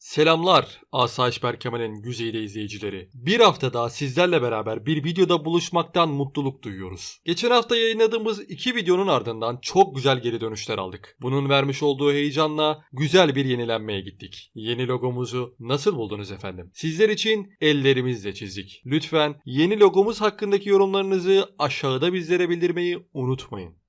Selamlar Asayiş Berkemal'in güzide izleyicileri. Bir hafta daha sizlerle beraber bir videoda buluşmaktan mutluluk duyuyoruz. Geçen hafta yayınladığımız iki videonun ardından çok güzel geri dönüşler aldık. Bunun vermiş olduğu heyecanla güzel bir yenilenmeye gittik. Yeni logomuzu nasıl buldunuz efendim? Sizler için ellerimizle çizdik. Lütfen yeni logomuz hakkındaki yorumlarınızı aşağıda bizlere bildirmeyi unutmayın.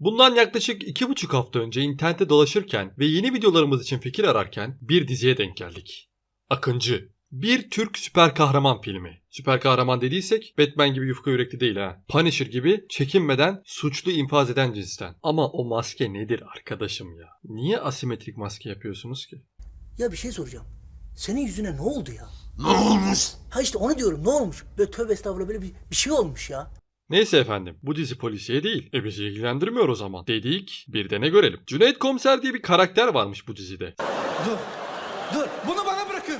Bundan yaklaşık iki buçuk hafta önce internette dolaşırken ve yeni videolarımız için fikir ararken bir diziye denk geldik. Akıncı. Bir Türk süper kahraman filmi. Süper kahraman dediysek Batman gibi yufka yürekli değil ha. Punisher gibi çekinmeden suçlu infaz eden cinsten. Ama o maske nedir arkadaşım ya? Niye asimetrik maske yapıyorsunuz ki? Ya bir şey soracağım. Senin yüzüne ne oldu ya? Ne olmuş? Ha işte onu diyorum ne olmuş? Böyle tövbe estağfurullah böyle bir, bir şey olmuş ya. Neyse efendim bu dizi polisiye değil. E bizi ilgilendirmiyor o zaman. Dedik bir de ne görelim. Cüneyt Komiser diye bir karakter varmış bu dizide. Dur. Dur. Bunu bana bırakın.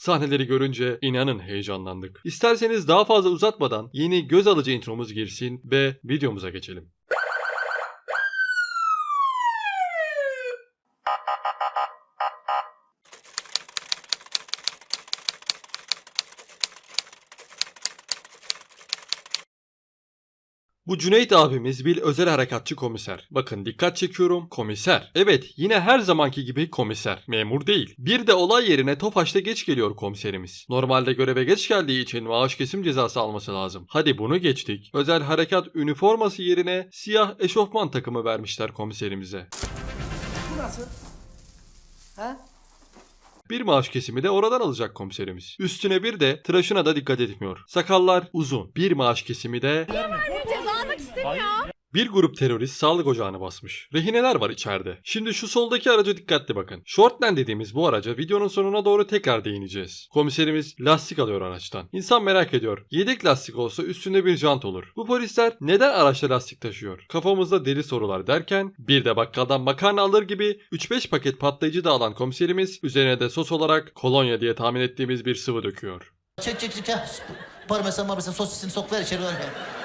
Sahneleri görünce inanın heyecanlandık. İsterseniz daha fazla uzatmadan yeni göz alıcı intromuz girsin ve videomuza geçelim. Bu Cüneyt abimiz bir özel harekatçı komiser. Bakın dikkat çekiyorum komiser. Evet yine her zamanki gibi komiser. Memur değil. Bir de olay yerine Tofaş'ta geç geliyor komiserimiz. Normalde göreve geç geldiği için maaş kesim cezası alması lazım. Hadi bunu geçtik. Özel harekat üniforması yerine siyah eşofman takımı vermişler komiserimize. Bu nasıl? Ha? Bir maaş kesimi de oradan alacak komiserimiz. Üstüne bir de tıraşına da dikkat etmiyor. Sakallar uzun. Bir maaş kesimi de Ceza almak istemiyor. Bir grup terörist sağlık ocağını basmış. Rehineler var içeride. Şimdi şu soldaki araca dikkatli bakın. Shortland dediğimiz bu araca videonun sonuna doğru tekrar değineceğiz. Komiserimiz lastik alıyor araçtan. İnsan merak ediyor. Yedek lastik olsa üstünde bir jant olur. Bu polisler neden araçta lastik taşıyor? Kafamızda deli sorular derken bir de bakkaldan makarna alır gibi 3-5 paket patlayıcı da alan komiserimiz üzerine de sos olarak kolonya diye tahmin ettiğimiz bir sıvı döküyor. Çek çek çek. Parmesan marmesan sosisini sok ver içeri ver.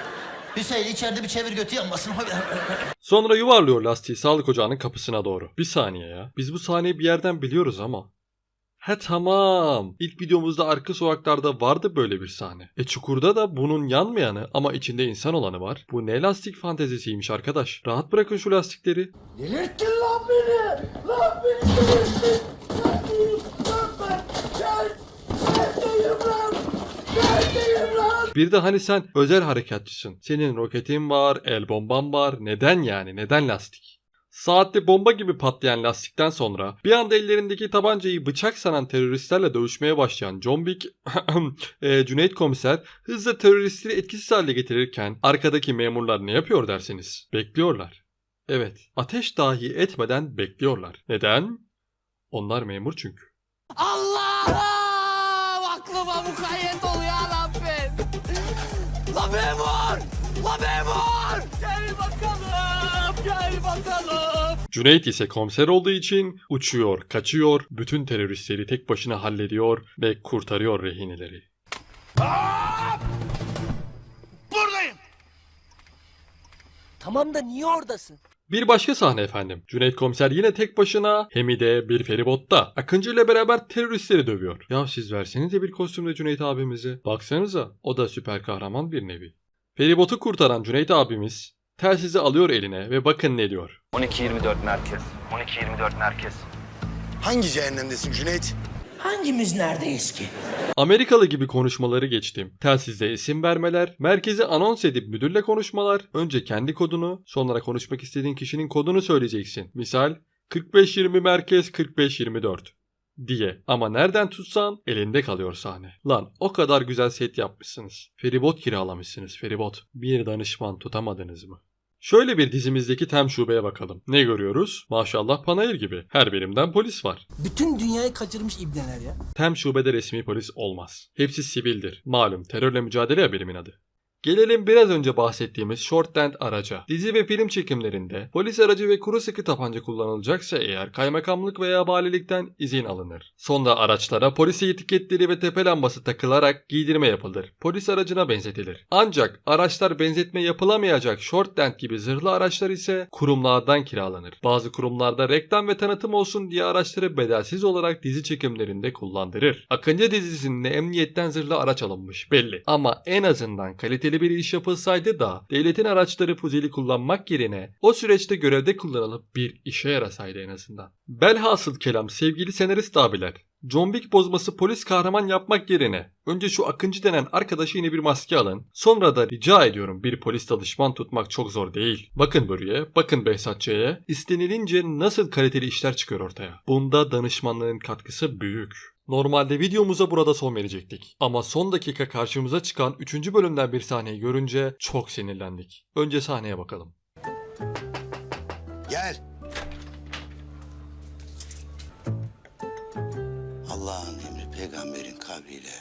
Hüseyin içeride bir çevir götü yanmasın. Sonra yuvarlıyor lastiği sağlık ocağının kapısına doğru. Bir saniye ya. Biz bu sahneyi bir yerden biliyoruz ama. He tamam. İlk videomuzda arka sokaklarda vardı böyle bir sahne. E çukurda da bunun yanmayanı ama içinde insan olanı var. Bu ne lastik fantezisiymiş arkadaş. Rahat bırakın şu lastikleri. Delirttin lan beni! Lan beni delirttin! Lan ben? Gel! Neredeyim lan? Neredeyim lan? Bir de hani sen özel harekatçısın. Senin roketin var, el bomban var. Neden yani? Neden lastik? Saatte bomba gibi patlayan lastikten sonra bir anda ellerindeki tabancayı bıçak sanan teröristlerle dövüşmeye başlayan John Wick, e, Cüneyt Komiser hızla teröristleri etkisiz hale getirirken arkadaki memurlar ne yapıyor dersiniz? Bekliyorlar. Evet, ateş dahi etmeden bekliyorlar. Neden? Onlar memur çünkü. Allah'ım aklıma mukayyet ol. La memur! La memur! Gel bakalım, gel bakalım. Cüneyt ise komiser olduğu için uçuyor, kaçıyor, bütün teröristleri tek başına hallediyor ve kurtarıyor rehineleri. Buradayım. Tamam da niye oradasın? Bir başka sahne efendim. Cüneyt komiser yine tek başına hem de bir feribotta. Akıncı ile beraber teröristleri dövüyor. Ya siz versenize bir kostümle Cüneyt abimize. Baksanıza o da süper kahraman bir nevi. Feribotu kurtaran Cüneyt abimiz telsizi alıyor eline ve bakın ne diyor. 12-24 merkez. 12-24 merkez. Hangi cehennemdesin Cüneyt? Hangimiz neredeyiz ki? Amerikalı gibi konuşmaları geçtim. Telsizde isim vermeler, merkezi anons edip müdürle konuşmalar, önce kendi kodunu, sonra konuşmak istediğin kişinin kodunu söyleyeceksin. Misal 4520 merkez 4524 diye. Ama nereden tutsan elinde kalıyor sahne. Lan o kadar güzel set yapmışsınız. Feribot kiralamışsınız feribot. Bir danışman tutamadınız mı? Şöyle bir dizimizdeki tem şubeye bakalım. Ne görüyoruz? Maşallah panayır gibi. Her birimden polis var. Bütün dünyayı kaçırmış ibneler ya. Tem şubede resmi polis olmaz. Hepsi sivildir. Malum terörle mücadele ya birimin adı. Gelelim biraz önce bahsettiğimiz Shortland araca. Dizi ve film çekimlerinde polis aracı ve kuru sıkı tabanca kullanılacaksa eğer kaymakamlık veya valilikten izin alınır. Sonra araçlara polis etiketleri ve tepe lambası takılarak giydirme yapılır. Polis aracına benzetilir. Ancak araçlar benzetme yapılamayacak Shortland gibi zırhlı araçlar ise kurumlardan kiralanır. Bazı kurumlarda reklam ve tanıtım olsun diye araçları bedelsiz olarak dizi çekimlerinde kullandırır. Akıncı dizisinde emniyetten zırhlı araç alınmış belli. Ama en azından kaliteli bir iş yapılsaydı da devletin araçları fuzili kullanmak yerine o süreçte görevde kullanılıp bir işe yarasaydı en azından. Belhasıl kelam sevgili senarist abiler. John Wick bozması polis kahraman yapmak yerine önce şu Akıncı denen arkadaşı yine bir maske alın. Sonra da rica ediyorum bir polis danışman tutmak çok zor değil. Bakın Börü'ye, bakın Behzatçı'ya. İstenilince nasıl kaliteli işler çıkıyor ortaya. Bunda danışmanlığın katkısı büyük. Normalde videomuza burada son verecektik. Ama son dakika karşımıza çıkan 3. bölümden bir sahneyi görünce çok sinirlendik. Önce sahneye bakalım. Gel. Allah'ın emri peygamberin kavliyle.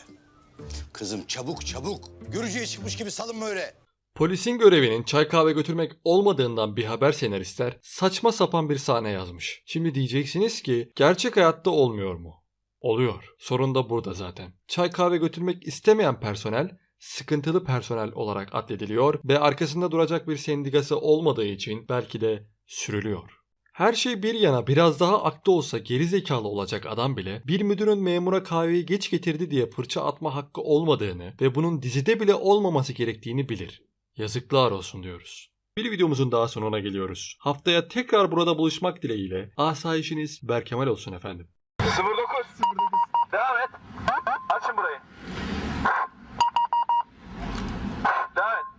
Kızım çabuk çabuk. Görücüye çıkmış gibi salınma öyle. Polisin görevinin çay kahve götürmek olmadığından bir haber senaristler saçma sapan bir sahne yazmış. Şimdi diyeceksiniz ki gerçek hayatta olmuyor mu? Oluyor. Sorun da burada zaten. Çay kahve götürmek istemeyen personel sıkıntılı personel olarak addediliyor ve arkasında duracak bir sendikası olmadığı için belki de sürülüyor. Her şey bir yana biraz daha aklı olsa geri zekalı olacak adam bile bir müdürün memura kahveyi geç getirdi diye fırça atma hakkı olmadığını ve bunun dizide bile olmaması gerektiğini bilir. Yazıklar olsun diyoruz. Bir videomuzun daha sonuna geliyoruz. Haftaya tekrar burada buluşmak dileğiyle asayişiniz berkemal olsun efendim.